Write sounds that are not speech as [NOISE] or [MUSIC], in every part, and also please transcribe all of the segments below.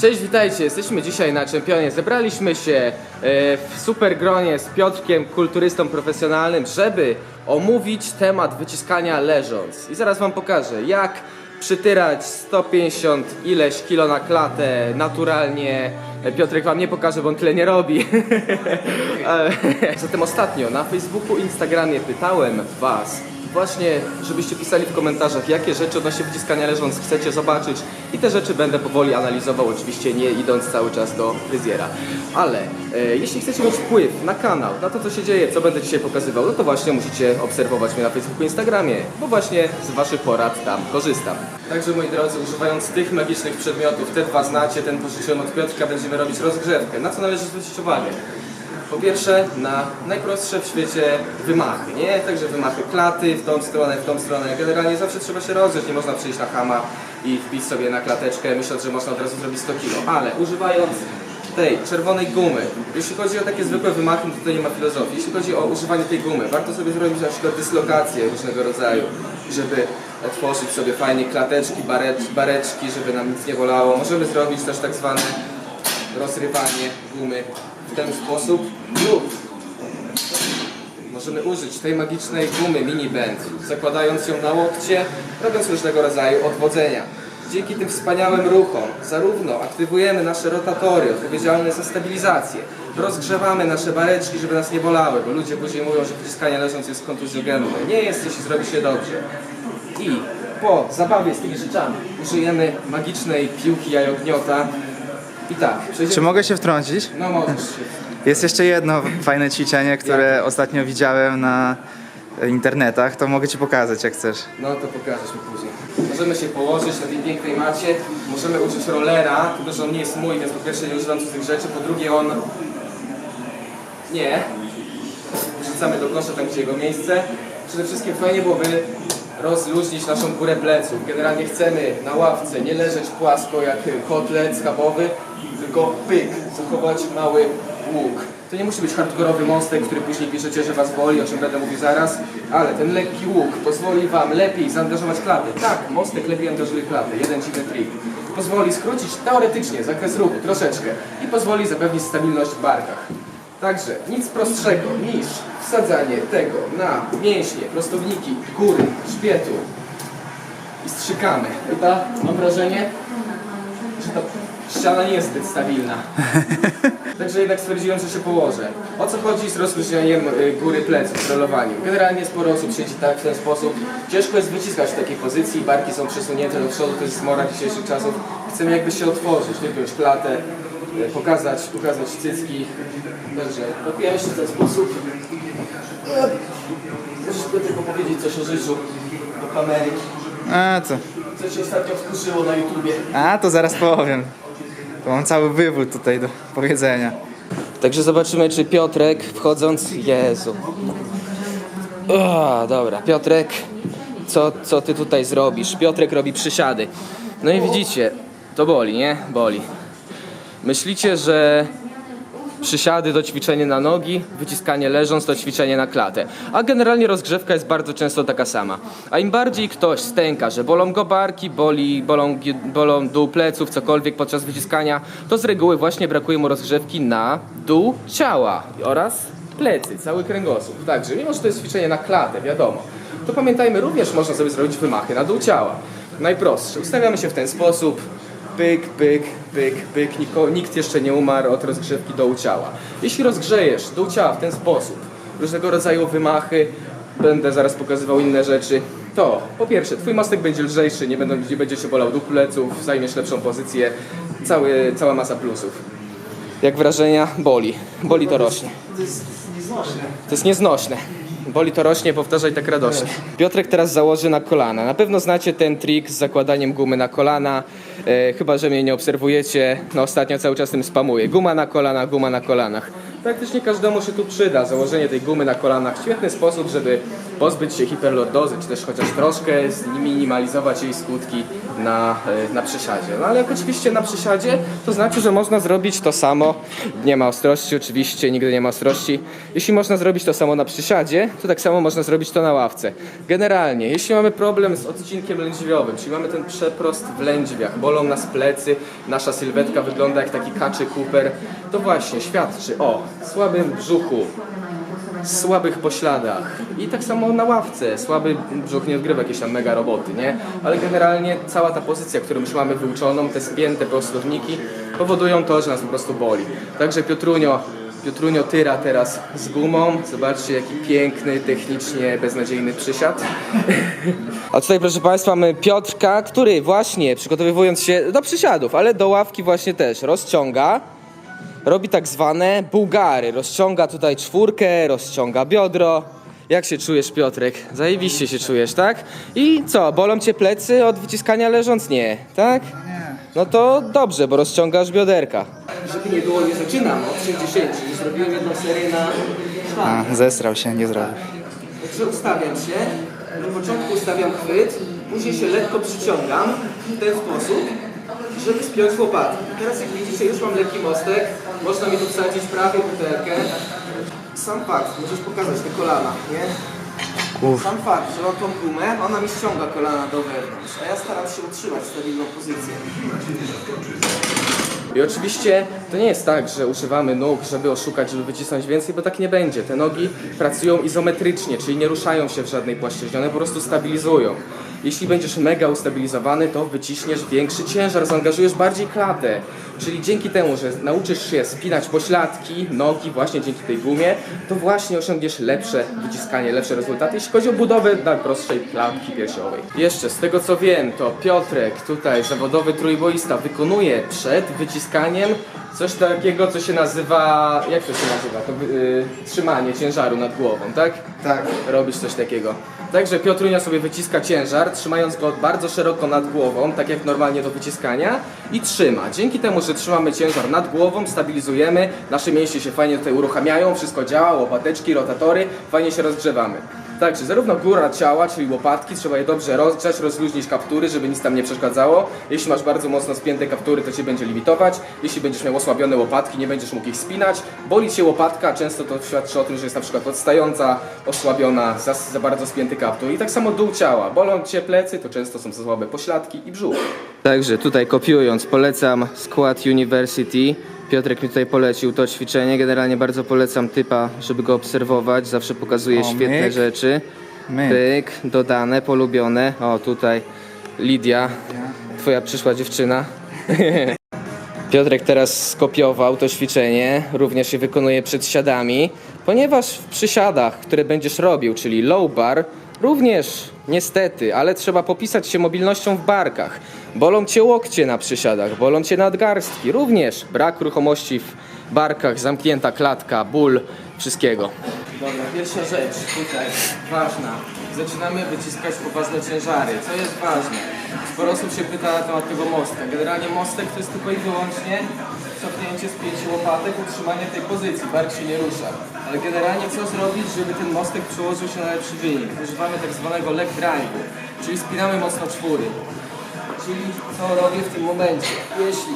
Cześć, witajcie. Jesteśmy dzisiaj na Czempionie. Zebraliśmy się e, w super gronie z Piotrkiem, kulturystą profesjonalnym, żeby omówić temat wyciskania leżąc. I zaraz wam pokażę, jak przytyrać 150 ileś kilo na klatę naturalnie. E, Piotrek wam nie pokaże, bo on tyle nie robi. Ale- [LAUGHS] Zatem ostatnio na Facebooku, Instagramie pytałem was, Właśnie, żebyście pisali w komentarzach, jakie rzeczy odnośnie wyciskania leżąc chcecie zobaczyć i te rzeczy będę powoli analizował, oczywiście nie idąc cały czas do fryzjera. Ale e, jeśli chcecie mieć wpływ na kanał, na to co się dzieje, co będę dzisiaj pokazywał, no to właśnie musicie obserwować mnie na Facebooku, Instagramie, bo właśnie z waszych porad tam korzystam. Także moi drodzy, używając tych magicznych przedmiotów, te dwa znacie, ten pożyczyłem od Piotrka, będziemy robić rozgrzewkę. Na co należy zwrócić uwagę? Po pierwsze, na najprostsze w świecie wymachy, nie? Także wymachy klaty w tą stronę, w tą stronę. Generalnie zawsze trzeba się rozgrzeć, nie można przyjść na hama i wbić sobie na klateczkę, myśląc, że można od razu zrobić 100 kg. Ale używając tej czerwonej gumy, jeśli chodzi o takie zwykłe wymachy, to tutaj nie ma filozofii. Jeśli chodzi o używanie tej gumy, warto sobie zrobić na przykład dyslokacje różnego rodzaju, żeby otworzyć sobie fajnie klateczki, barecz, bareczki, żeby nam nic nie bolało. Możemy zrobić też tak zwane rozrywanie gumy w ten sposób lub możemy użyć tej magicznej gumy mini band, zakładając ją na łokcie, robiąc różnego rodzaju odwodzenia. Dzięki tym wspaniałym ruchom zarówno aktywujemy nasze rotatory odpowiedzialne za stabilizację, rozgrzewamy nasze bareczki, żeby nas nie bolały, bo ludzie później mówią, że wyciskanie leżąc jest kontuzjogenne. Nie jest, jeśli zrobi się dobrze. I po zabawie z tymi rzeczami użyjemy magicznej piłki jajogniota. I tak. Czy mogę się wtrącić? No możesz się. Jest jeszcze jedno fajne ćwiczenie, które ostatnio widziałem na internetach, to mogę ci pokazać jak chcesz. No to pokażesz mi później. Możemy się położyć na tej pięknej macie, możemy użyć rollera, tylko że on nie jest mój, więc po pierwsze nie używam cudzych rzeczy, po drugie on... Nie. Wrzucamy do kosza tam, gdzie jego miejsce. Przede wszystkim fajnie byłoby rozluźnić naszą górę pleców. Generalnie chcemy na ławce nie leżeć płasko jak kotlet schabowy, tylko pyk, zachować mały łuk. To nie musi być hardkorowy mostek, który później piszecie, że was boli, o czym będę mówił zaraz, ale ten lekki łuk pozwoli wam lepiej zaangażować klatę. Tak, mostek lepiej angażuje klatę, jeden dziwny trik. Pozwoli skrócić teoretycznie zakres ruchu troszeczkę i pozwoli zapewnić stabilność w barkach. Także nic prostszego niż wsadzanie tego na mięśnie, prostowniki, góry, szpietu i strzykamy. Chyba mam wrażenie, że ta ściana nie jest zbyt stabilna. [LAUGHS] Także jednak stwierdziłem, że się położę. O co chodzi z rozluźnianiem y, góry pleców, w rollowaniu? Generalnie sporo osób siedzi tak w ten sposób. Ciężko jest wyciskać w takiej pozycji, barki są przesunięte do przodu, to jest zmora dzisiejszych czasów. Chcemy jakby się otworzyć, klatę, y, pokazać, pokazać cycki. Także pakujemy się w ten sposób. Możesz sobie tylko powiedzieć coś o życiu do kamery. A to, Co się ostatnio wkurzyło na YouTubie. a to zaraz powiem. To mam cały wywód tutaj do powiedzenia. Także zobaczymy, czy Piotrek wchodząc. Jezu. O, dobra, Piotrek, co, co ty tutaj zrobisz? Piotrek robi przysiady. No i widzicie, to boli, nie? Boli. Myślicie, że przysiady to ćwiczenie na nogi, wyciskanie leżąc to ćwiczenie na klatę. A generalnie rozgrzewka jest bardzo często taka sama. A im bardziej ktoś stęka, że bolą go barki, boli, bolą, bolą dół pleców, cokolwiek podczas wyciskania, to z reguły właśnie brakuje mu rozgrzewki na dół ciała oraz plecy, cały kręgosłup. Także mimo, że to jest ćwiczenie na klatę, wiadomo, to pamiętajmy, również można sobie zrobić wymachy na dół ciała. Najprostsze. Ustawiamy się w ten sposób, pyk, pyk, pyk, pyk. Niko, nikt jeszcze nie umarł od rozgrzewki dołu ciała. Jeśli rozgrzejesz dół ciała w ten sposób, różnego rodzaju wymachy, będę zaraz pokazywał inne rzeczy, to po pierwsze, twój mostek będzie lżejszy, nie, będą, nie będzie się bolał dół pleców, zajmiesz lepszą pozycję, cały, cała masa plusów. Jak wrażenia? Boli. Boli to rośnie. To jest nieznośne. To jest nieznośne. Boli to rośnie, powtarzaj tak radośnie. Piotrek teraz założy na kolana. Na pewno znacie ten trik z zakładaniem gumy na kolana. E, chyba, że mnie nie obserwujecie. No ostatnio cały czas tym spamuję. Guma na kolana, guma na kolanach. Praktycznie każdemu się tu przyda. Założenie tej gumy na kolanach świetny sposób, żeby pozbyć się hiperlordozy, czy też chociaż troszkę zminimalizować jej skutki na, e, na przysiadzie. No ale jak oczywiście na przysiadzie, to znaczy, że można zrobić to samo. Nie ma ostrości oczywiście, nigdy nie ma ostrości. Jeśli można zrobić to samo na przysiadzie, to tak samo można zrobić to na ławce. Generalnie, jeśli mamy problem z odcinkiem lędźwiowym, czyli mamy ten przeprost w lędźwiach, bolą nas plecy, nasza sylwetka wygląda jak taki kaczy Cooper, to właśnie świadczy o słabym brzuchu, słabych pośladach i tak samo na ławce. Słaby brzuch nie odgrywa jakieś tam mega roboty, nie? Ale generalnie cała ta pozycja, którą już mamy wyuczoną, te spięte prostowniki powodują to, że nas po prostu boli. Także Piotrunio, Piotrunio tyra teraz z gumą. Zobaczcie jaki piękny, technicznie beznadziejny przysiad. [LAUGHS] A tutaj proszę Państwa mamy Piotrka, który właśnie przygotowując się do przysiadów, ale do ławki właśnie też rozciąga robi tak zwane bułgary. Rozciąga tutaj czwórkę, rozciąga biodro. Jak się czujesz, Piotrek? Zajebiście się czujesz, tak? I co, bolą cię plecy od wyciskania leżąc? Nie, tak? Nie. No to dobrze, bo rozciągasz bioderka. Żeby nie było, nie zaczynam od 60. Zrobiłem jedną serię na A, zesrał się, nie zrobił. Także ustawiam się, na początku ustawiam chwyt, później się lekko przyciągam w ten sposób, żeby spiąć łopatki. Teraz jak widzicie już mam lekki mostek, można mi tu wsadzić prawie butelkę. Sam fakt, możesz pokazać te kolana, nie? Uff. Sam fakt, że mam tą gumę, ona mi ściąga kolana do wewnątrz, a ja staram się utrzymać stabilną pozycję. I oczywiście to nie jest tak, że używamy nóg, żeby oszukać, żeby wycisnąć więcej, bo tak nie będzie. Te nogi pracują izometrycznie, czyli nie ruszają się w żadnej płaszczyźnie, one po prostu stabilizują. Jeśli będziesz mega ustabilizowany, to wyciśniesz większy ciężar, zaangażujesz bardziej klatę. Czyli dzięki temu, że nauczysz się spinać pośladki, nogi właśnie dzięki tej gumie, to właśnie osiągniesz lepsze wyciskanie, lepsze rezultaty, jeśli chodzi o budowę najprostszej klatki piersiowej. Jeszcze z tego co wiem, to Piotrek, tutaj zawodowy trójboista, wykonuje przed wyciskaniem coś takiego, co się nazywa, jak to się nazywa? To yy, trzymanie ciężaru nad głową, tak? Tak. robisz coś takiego. Także Piotrunia sobie wyciska ciężar, trzymając go bardzo szeroko nad głową, tak jak normalnie do wyciskania i trzyma. Dzięki temu, że trzymamy ciężar nad głową, stabilizujemy, nasze mięśnie się fajnie tutaj uruchamiają, wszystko działa, łopateczki, rotatory, fajnie się rozgrzewamy. Także zarówno góra ciała, czyli łopatki, trzeba je dobrze rozgrzać, rozluźnić kaptury, żeby nic tam nie przeszkadzało. Jeśli masz bardzo mocno spięte kaptury, to cię będzie limitować. Jeśli będziesz miał osłabione łopatki, nie będziesz mógł ich spinać. Boli cię łopatka, często to świadczy o tym, że jest na przykład odstająca, osłabiona, za, za bardzo spięty kaptur. I tak samo dół ciała. Bolą cię plecy, to często są za słabe pośladki i brzuch. Także tutaj kopiując, polecam Squat University. Piotrek mi tutaj polecił to ćwiczenie. Generalnie bardzo polecam typa, żeby go obserwować. Zawsze pokazuje O, świetne myk. rzeczy. Myk. Pyk, dodane, polubione. O, tutaj Lidia, twoja przyszła dziewczyna. [LAUGHS] Piotrek teraz skopiował to ćwiczenie, również je wykonuje przed siadami, ponieważ w przysiadach, które będziesz robił, czyli low bar, również niestety, ale trzeba popisać się mobilnością w barkach. Bolą cię łokcie na przysiadach, bolą cię nadgarstki, również brak ruchomości w barkach, zamknięta klatka, ból, wszystkiego. Dobra, pierwsza rzecz tutaj, ważna. Zaczynamy wyciskać poważne ciężary. Co jest ważne? Sporo osób się pyta na temat tego mostka. Generalnie mostek to jest tylko i wyłącznie cofnięcie z pięciu łopatek, utrzymanie tej pozycji, bark się nie rusza. Ale generalnie co zrobić, żeby ten mostek przełożył się na lepszy wynik? Używamy tak zwanego leg drive'u, czyli spinamy mocno czwóry. Czyli co robię w tym momencie? Jeśli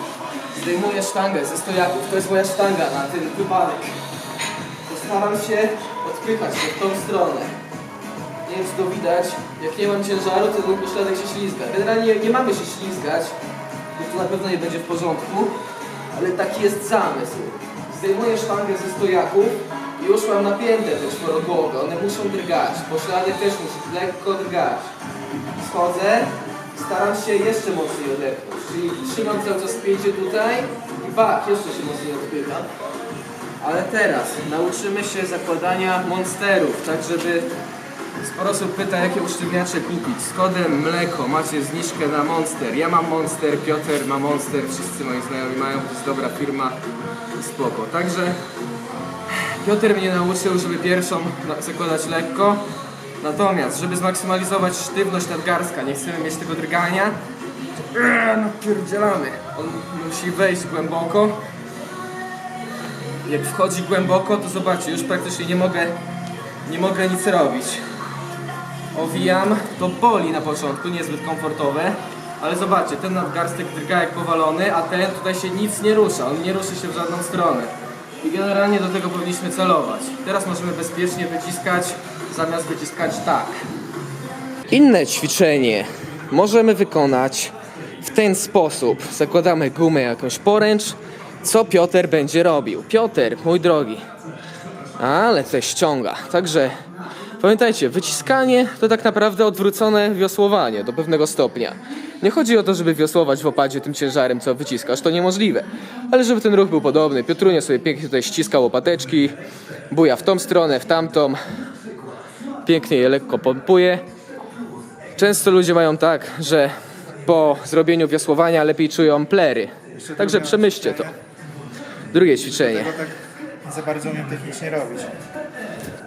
zdejmuję sztangę ze stojaków, to jest moja sztanga na ten wypadek, to staram się odpychać się w tą stronę. Nie wiem, czy to widać. Jak nie mam ciężaru, to ten pośladek się ślizga. Generalnie nie mamy się ślizgać, bo to na pewno nie będzie w porządku, ale taki jest zamysł. Zdejmuję sztangę ze stojaków i już mam napięte te czworogłowy. One muszą drgać. Pośladek też musi lekko drgać. Schodzę, staram się jeszcze mocniej odepchnąć. Czyli trzymam cały czas spięcie tutaj i bak, jeszcze się mocniej odpycham. Ale teraz nauczymy się zakładania monsterów, tak żeby sporo osób pyta, jakie usztywniacze kupić. Z kodem mleko macie zniżkę na Monster. Ja mam Monster, Piotr ma Monster, wszyscy moi znajomi mają, to jest dobra firma, spoko. Także Piotr mnie nauczył, żeby pierwszą zakładać lekko. Natomiast, żeby zmaksymalizować sztywność nadgarstka, nie chcemy mieć tego drgania, Eee, no pierdzielamy. On musi wejść głęboko. Jak wchodzi głęboko, to zobaczcie, już praktycznie nie mogę, nie mogę nic robić. Owijam, to boli na początku, niezbyt komfortowe, ale zobaczcie, ten nadgarstek drga jak powalony, a ten tutaj się nic nie rusza, on nie ruszy się w żadną stronę. I generalnie do tego powinniśmy celować. Teraz możemy bezpiecznie wyciskać, zamiast wyciskać tak. Inne ćwiczenie możemy wykonać w ten sposób. Zakładamy gumę jakąś poręcz. Co Piotr będzie robił? Piotr, mój drogi, ale coś ściąga. Także pamiętajcie, wyciskanie to tak naprawdę odwrócone wiosłowanie do pewnego stopnia. Nie chodzi o to, żeby wiosłować w opadzie tym ciężarem, co wyciskasz, to niemożliwe. Ale żeby ten ruch był podobny. Piotrunie sobie pięknie tutaj ściska łopateczki, buja w tą stronę, w tamtą. Pięknie je lekko pompuje. Często ludzie mają tak, że po zrobieniu wiosłowania lepiej czują plery. Także przemyślcie to. Drugie ćwiczenie. tak za bardzo umiem technicznie robić.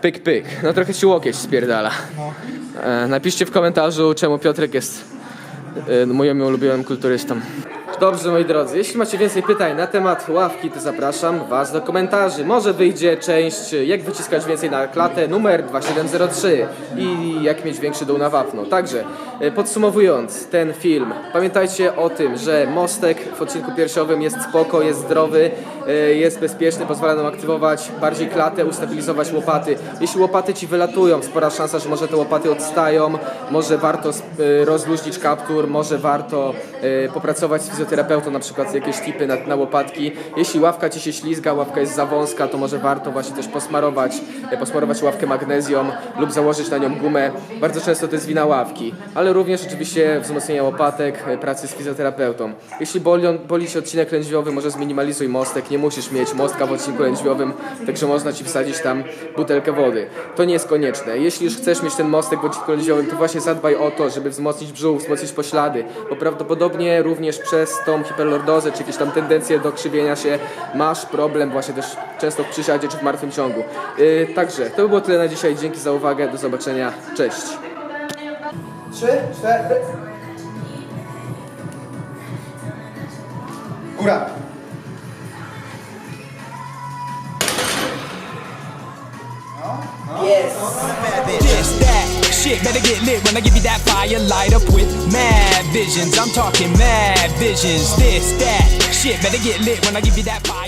Pyk, pyk. No trochę ci łokieć spierdala. E, napiszcie w komentarzu, czemu Piotrek jest e, moim ulubionym kulturystą. Dobrze, moi drodzy, jeśli macie więcej pytań na temat ławki, to zapraszam Was do komentarzy. Może wyjdzie część, jak wyciskać więcej na klatę, numer 2703 i jak mieć większy dół na wapno. Także, e, podsumowując ten film, pamiętajcie o tym, że mostek w odcinku piersiowym jest spoko, jest zdrowy, e, jest bezpieczny, pozwala nam aktywować bardziej klatę, ustabilizować łopaty. Jeśli łopaty Ci wylatują, spora szansa, że może te łopaty odstają, może warto e, rozluźnić kaptur, może warto popracować z fizjoterapeutą, na przykład jakieś tipy na, na łopatki. Jeśli ławka Ci się ślizga, ławka jest za wąska, to może warto właśnie też posmarować, e, posmarować ławkę magnezją lub założyć na nią gumę. Bardzo często to jest wina ławki, ale również oczywiście wzmocnienia łopatek, e, pracy z fizjoterapeutą. Jeśli boli, boli Cię odcinek lędźwiowy, może zminimalizuj mostek, nie musisz mieć mostka w odcinku lędźwiowym, także można Ci wsadzić tam butelkę wody. To nie jest konieczne. Jeśli już chcesz mieć ten mostek w odcinku lędźwiowym, to właśnie zadbaj o to, żeby wzmocnić brzuch, wzmocnić poślady, bo prawdopodobnie również przez tą hiperlordozę, czy jakieś tam tendencje do krzywienia się, masz problem właśnie też często w przysiadzie, czy w martwym ciągu. Yy, także, to by było tyle na dzisiaj. Dzięki za uwagę. Do zobaczenia. Cześć. Trzy, cztery. Góra. This, that, shit better get lit when I give you that fire light up with mad visions. I'm talking mad visions. This, that, shit better get lit when I give you that fire.